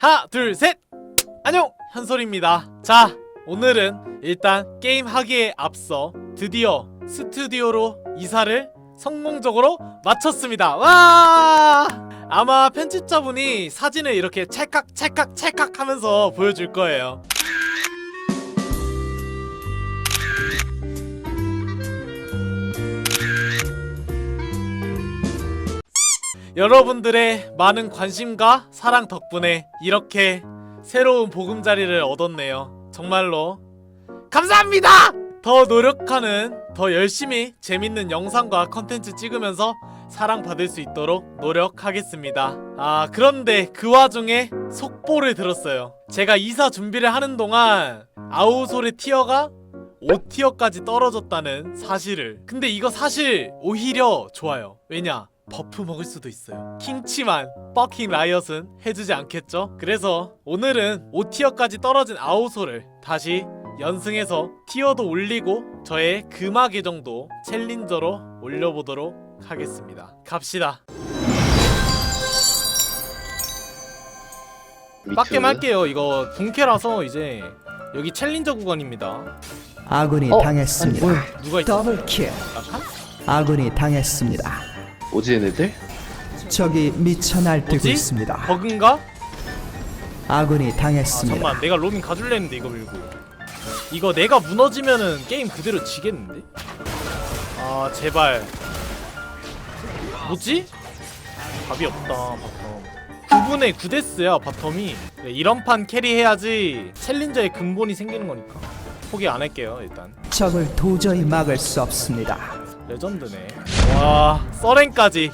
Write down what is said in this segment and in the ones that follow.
하나 둘 셋. 안녕! 현솔입니다. 자 오늘은 일단 게임 하기에 앞서 드디어 스튜디오로 이사를 성공적으로 마쳤습니다. 와! 아마 편집자분이 사진을 이렇게 찰칵 찰칵 찰칵 하면서 보여줄 거예요 여러분들의 많은 관심과 사랑 덕분에 이렇게 새로운 보금자리를 얻었네요. 정말로 감사합니다! 더 노력하는, 더 열심히 재밌는 영상과 컨텐츠 찍으면서 사랑받을 수 있도록 노력하겠습니다. 아, 그런데 그 와중에 속보를 들었어요. 제가 이사 준비를 하는 동안 아우솔의 티어가 5티어까지 떨어졌다는 사실을. 근데 이거 사실 오히려 좋아요. 왜냐? 버프 먹을 수도 있어요. 킹치만 버킹 라이엇은 해주지 않겠죠? 그래서 오늘은 5티어까지 떨어진 아우소를 다시 연승해서 티어도 올리고 저의 금화 계정도 챌린저로 올려보도록 하겠습니다. 갑시다. 빡겜 할게요. 이거 분캐라서 이제 여기 챌린저 구간입니다. 아군이 어? 당했습니다. 아니. 누가 있어? 더블킬. 아군이 당했습니다. 오지 얘네들? 적이 미쳐 날뛰고 뭐지? 있습니다. 버그인가? 아군이 아 당했습니다. 잠만 내가 로밍 가줄래 했는데 이거 밀고 이거 내가 무너지면은 게임 그대로 지겠는데? 아 제발 뭐지? 답이 없다 바텀 9분의 9데스야 바텀이 그래, 이런 판 캐리해야지 챌린저의 근본이 생기는 거니까 포기 안 할게요 일단 적을 도저히 막을 수 없습니다. 레전드네 와 서렌까지.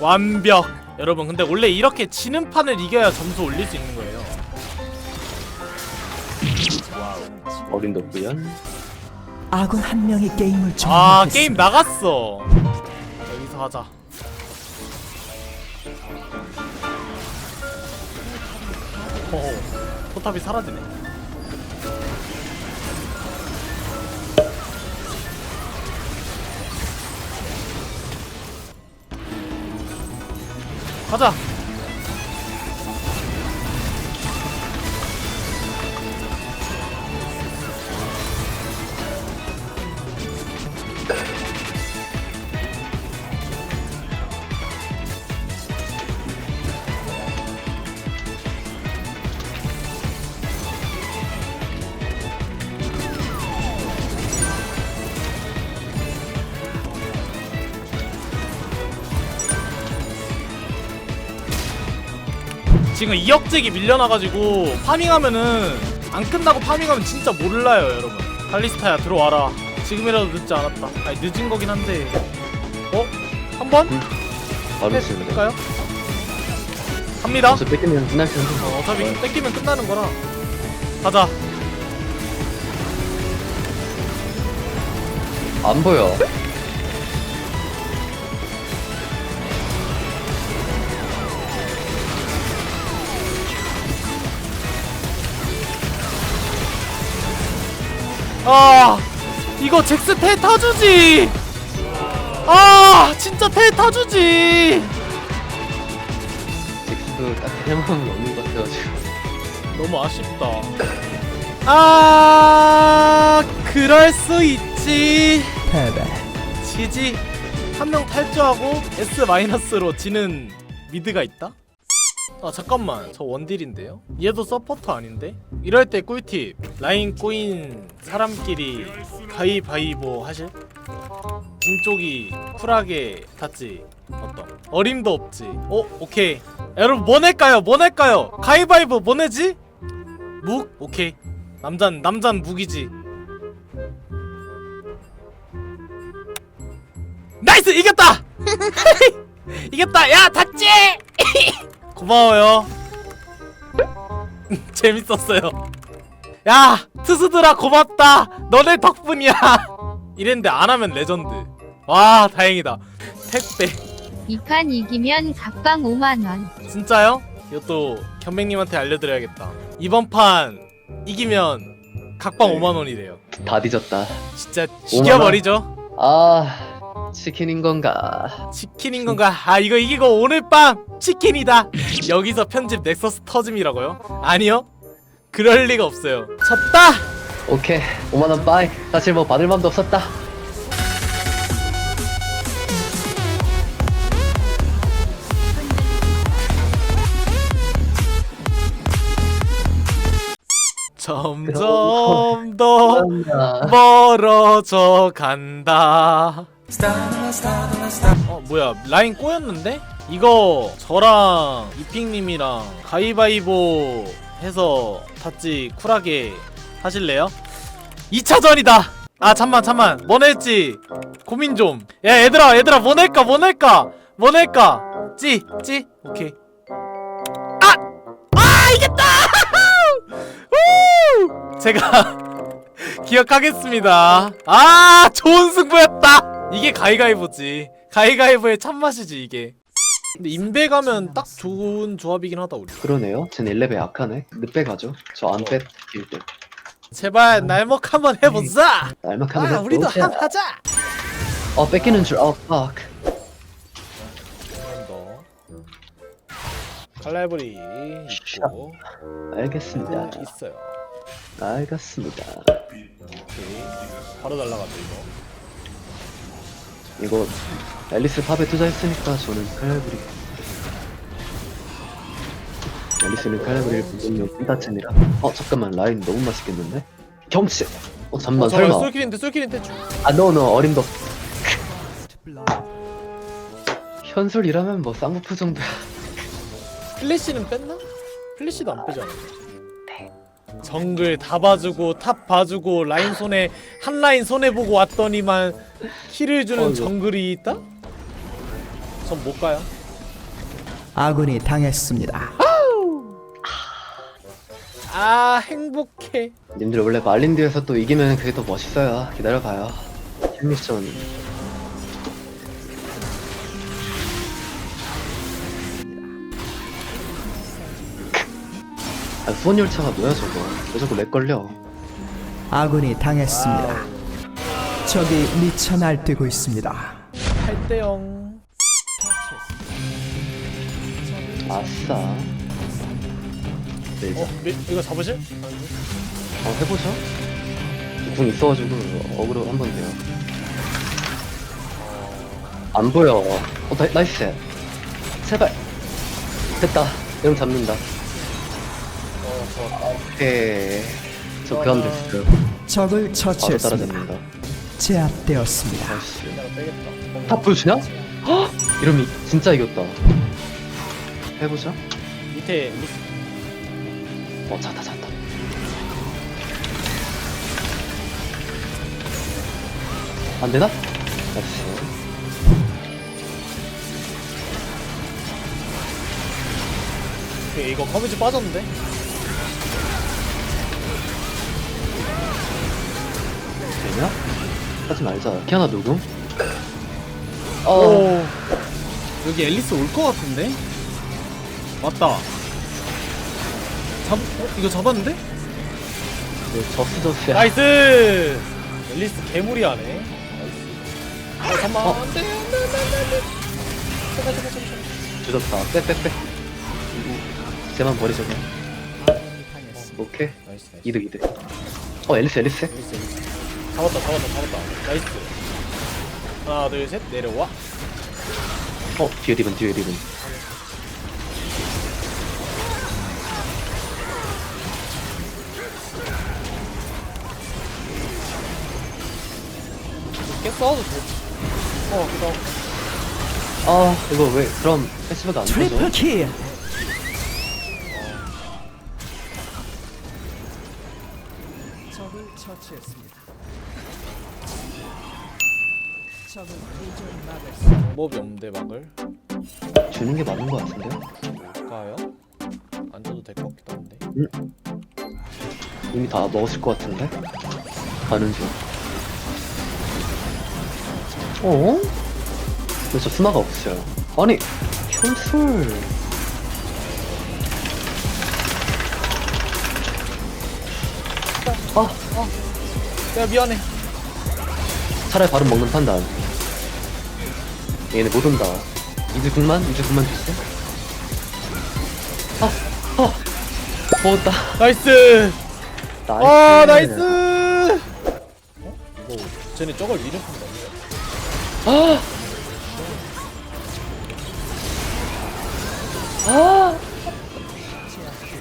완벽. 여러분 근데 원래 이렇게 지는 판을 이겨야 점수 올릴 수 있는 거예요. 와우. 어린 덕구연 아군 한 명이 게임을 아 종료했습니다. 게임 나갔어. 여기서 하자. 어 포탑이 사라지네 가자 지금 2억잭이 밀려나가지고 파밍하면은 안 끝나고 파밍하면 진짜 몰라요 여러분. 칼리스타야 들어와라. 지금이라도 늦지 않았다. 아니 늦은 거긴 한데. 어? 한 번? 바로 쓰는데 해볼까요? 갑니다. 여기서 뺏기면 끝날 텐데. 어, 어차피 뺏기면 끝나는 거라. 가자. 안 보여 아 이거 잭스 텔 타주지. 아 진짜 텔 타주지. 잭스 딱히 해먹는 없는 것 같아가지고 너무 아쉽다. 아 그럴 수 있지. 패배. 지지. 한 명 탈주하고 S 마이너스로 지는 미드가 있다? 아 잠깐만 저 원딜인데요? 얘도 서포터 아닌데? 이럴 때 꿀팁 라인 꼬인 사람끼리 가위바위보 하실? 진쪽이 쿨하게 탔지 어떤 어림도 없지 어? 오케이 여러분 뭐 낼까요? 뭐 낼까요? 가위바위보 뭐 내지? 묵? 오케이 남잔 남잔 묵이지 나이스 이겼다 이겼다 야 닿지 고마워요. 재밌었어요. 야 트스드라 고맙다. 너네 덕분이야. 이랬는데 안 하면 레전드. 와 다행이다. 택배. 이 판 이기면 각방 5만원. 진짜요? 이것도 견백님한테 알려드려야겠다. 이번 판 이기면 각방 네. 5만원이래요. 다 뒤졌다. 진짜 죽여버리죠? 아 치킨인 건가? 치킨인 건가? 아 이거 이기고 오늘 밤 치킨이다. 여기서 편집 넥서스 터짐이라고요? 아니요. 그럴 리가 없어요. 졌다. 오케이 5만원 빠이 사실 뭐 받을 맘도 없었다 점점 더 아, 멀어져 간다. 어 뭐야 라인 꼬였는데? 이거 저랑 이핑님이랑 가위바위보 해서 같이 쿨하게 하실래요? 2차전이다! 아 잠만 잠만 뭐 낼지 고민 좀야 얘들아 얘들아 뭐 낼까 뭐 낼까 뭐 낼까 찌! 찌? 오케이 아! 아 이겼다! 우! 제가 기억하겠습니다. 아, 좋은 승부였다. 이게 가위가위보지. 가위가위보의 참맛이지 이게. 근데 인베 가면 딱 좋은 조합이긴 하다 우리. 그러네요 쟨 11배 약하네 늑배 가죠 저안 뺏길 때 제발 날먹 한번 해보자. 날막하면 아, 우리도 한 하자. 어 뺏기는 줄 어 fuck 한번 더. 칼날브리 있고 알겠습니다 있어요. 알겠습니다 오케이. 바로 날라가죠 이거. 이거 앨리스 팝에 투자했으니까 저는 칼날부리 앨리스는 칼날부리를 분명히 찐따친이라 어 잠깐만 라인 너무 맛있겠는데? 경치! 어 잠만 어, 설마 솔킬인데 솔킬인데 쭉. 아 노노 어림도 현술이라면 뭐 쌍꺼풀 정도야 플래시는 뺐나? 플래시도 안 빼잖아. 정글 다 봐주고 탑 봐주고 라인 손에 한 라인 손해 보고 왔더니만 킬을 주는 어, 이거. 정글이 있다? 전 못 가요. 아군이 당했습니다. 아 행복해. 님들 원래 말린드에서 또 이기면 그게 더 멋있어요 기다려봐요 힐미션 아 수원열차가 뭐야 저거? 왜 자꾸 렉 걸려? 아군이 당했습니다. 적이 미쳐 날뛰고 있습니다. 8대 0. 아싸. 네, 이제. 어 미, 이거 잡으실? 어, 해보죠. 궁 있어가지고 어그로 한 번 돼요. 안 보여. 어 나, 나이스. 제발. 됐다. 이러면 잡는다. 오케이 저 교환 됐어요 적을 바로 처치했습니다. 제압되었습니다. 탑 보여주냐? 헉! 이러면 이- 진짜 이겼다 해보자 밑에 어 잤다 잤다 안 되나? 나이스 오케이, 이거 거미줄 빠졌는데? 되냐? 하지 말자 키아나 누구? 어오 여기 앨리스 올 것 같은데? 맞다. 잡 어? 이거 잡았는데? 네, 저스 저스야 나이스! 앨리스 개무리하네. 나이스. 어, 잠깐만. 어. 안 돼, 안 돼, 안 돼, 안 돼, 안 돼. 제발, 제발, 제발, 제발. 주졌다 빼 빼 빼 쟤만 버리죠 그냥 오케이 나이스, 나이스. 이득 이득 어 앨리스 앨리스 앨리스, 앨리스. 잡았다, 잡았다, 잡았다. 나이스. 하나, 둘, 셋, 내려와. 어 뒤에 리븐 뒤에 리븐 깨 싸워도 돼. 어, 그다. 아 이거 왜 그럼 패시브가 안 되죠? 킬. 적을 처치했습니다. 방법이 없는데, 막을. 주는 게 맞는 것 같은데요? 볼까요? 안 줘도 될 것 같기도 한데. 이미 다 먹었을 것 같은데? 가는 중 어? 근데 저 스나가 없어요 아니 현술 아 야, 미안해. 차라리 바로 먹는 판단 얘네 못 온다. 이제 그만 이제 그만 주세요. 아, 아, 먹었다. 나이스 나이스. 아 나이스 어? 뭐 쟤네 저걸 미리 푼다 아! 아!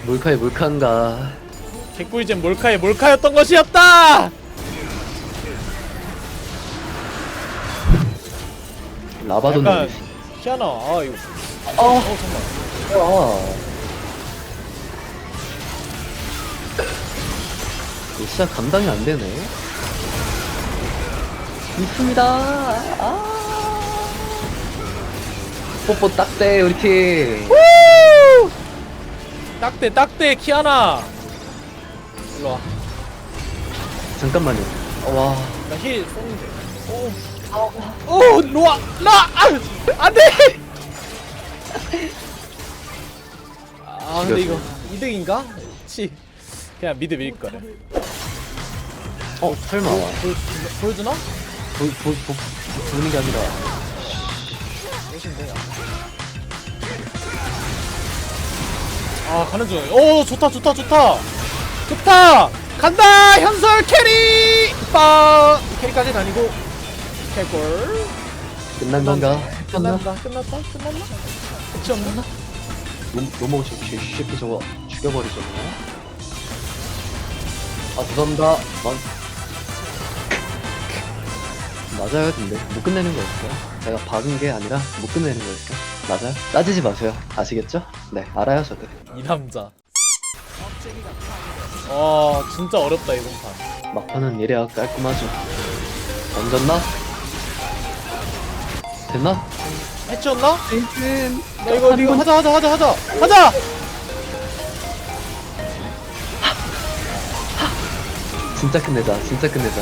몰카에 몰카인가? 개꿀잼 몰카의 몰카였던 것이었다 라바도 약간. 희한아 아 이거 아, 어 잠깐만 아. 이거 진짜 감당이 안 되네. 있습니다. 아. 뽀뽀 딱대 우리 팀. 딱대 딱대 키아나 일로와 잠깐만요. 와. 나힐 쏘는데 오 오 일로와 나 아, 안돼! 아 근데 이거 2등인가? 치 그냥 미드 밀걸 어 설마. 보여, 보여주나? 보, 보, 보, 보는 게 아니라. 아 가는 중오 좋다 좋다 좋다! 좋다! 간다! 현설 캐리! 빵 캐리까지는 아니고 개골 끝난 건가? 끝났나? 끝났다 끝났다 끝났나? 끝이 없나? 저- 이 새끼 저거 죽여버리죠. 아 죄송합니다. 만... 맞아요, 근데 못 끝내는 거였어요. 제가 박은 게 아니라 못 끝내는 거였어요. 맞아요? 따지지 마세요. 아시겠죠? 네, 알아요, 저도. 이 남자 와 진짜 어렵다 이번 판 막판은 이래야 깔끔하죠. 던졌나? 됐나? 해치웠나? 땡튼. 나 이거 이거 하자 하자 하자 하자 하자 진짜 끝내자, 진짜 끝내자.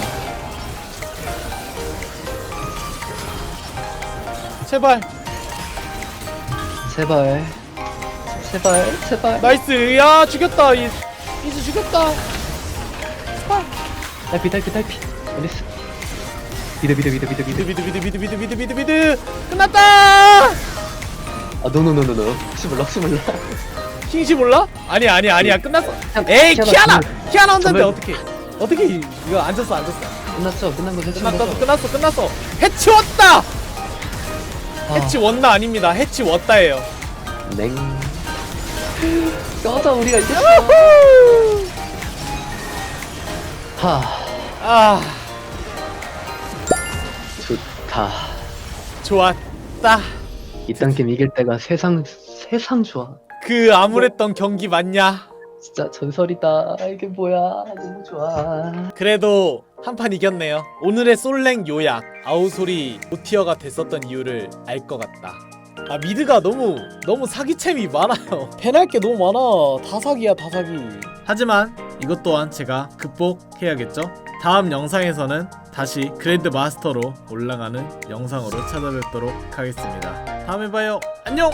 제발 제발. 제발, 제발. 나이스 야 죽였다 이 이즈 죽였다 딸피, 딸피, 딸피. 어딨어? 미드, 미드, 미드, 미드, 미드. 미드 미드 미드 미드 미드 미드 미드. 끝났다! 아, 노노노노노. 혹시 몰라, 혹시 몰라. 킹시 몰라? 아니 아니 아니야. 끝났어. 에이 키아나 키아나! 혼자인데 어떻게 어떻게 이거 안 졌어 안 졌어. 끝났죠? 끝난 거 끝났다 끝났어. 끝났어 해치웠다! 해치웠나? 아닙니다. 해치웠다예요. 냉. 꺼져, 우리가 이겼어. 하, 아 좋다. 좋았다 이딴 게임 이길 때가 세상, 세상 좋아. 그 암울했던 경기 맞냐 진짜 전설이다. 이게 뭐야. 너무 좋아. 그래도 한 판 이겼네요. 오늘의 솔랭 요약 아우솔이 오티어가 됐었던 이유를 알 것 같다. 아 미드가 너무 너무 사기챔이 많아요. 펜할 게 너무 많아. 다 사기야 다 사기. 하지만 이것 또한 제가 극복해야겠죠. 다음 영상에서는 다시 그랜드 마스터로 올라가는 영상으로 찾아뵙도록 하겠습니다. 다음에 봐요. 안녕.